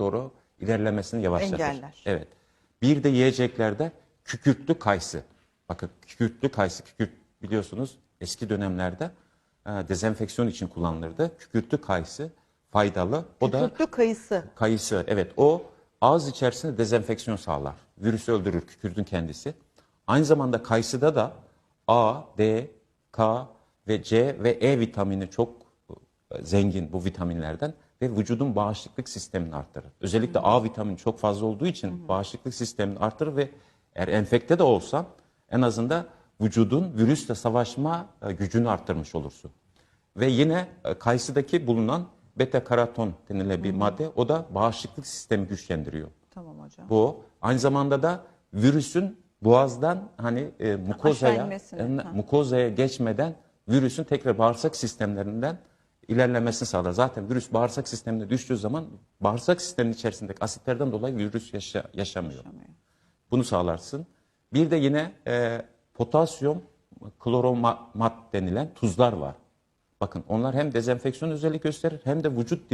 doğru ilerlemesini yavaşlatır. Engeller. Evet. Bir de yiyeceklerde kükürtlü kayısı. Bakın kükürtlü kayısı, kükürt biliyorsunuz eski dönemlerde e, dezenfeksiyon için kullanılırdı. Kükürtlü kayısı faydalı. O da Kükürtlü kayısı. kayısı evet o ağız içerisinde dezenfeksiyon sağlar. Virüsü öldürür kükürdün kendisi. Aynı zamanda kayısıda da A, D, K ve C ve E vitamini çok zengin bu vitaminlerden ve vücudun bağışıklık sistemini artırır. Özellikle A vitamini çok fazla olduğu için bağışıklık sistemini artırır ve eğer enfekte de olsan en azından vücudun virüsle savaşma e, gücünü arttırmış olursun. Ve yine e, kayısıdaki bulunan beta karaton denilen bir madde o da bağışıklık sistemi güçlendiriyor. Tamam hocam. Bu aynı zamanda da virüsün boğazdan hani e, mukozaya ha. mukozaya geçmeden virüsün tekrar bağırsak sistemlerinden ilerlemesini sağlar. Zaten virüs bağırsak sistemine düştüğü zaman bağırsak sisteminin içerisindeki asitlerden dolayı virüs yaşa- yaşamıyor. Bunu sağlarsın. Bir de yine e, potasyum kloromat denilen tuzlar var. Bakın onlar hem dezenfeksiyon özellik gösterir hem de vücut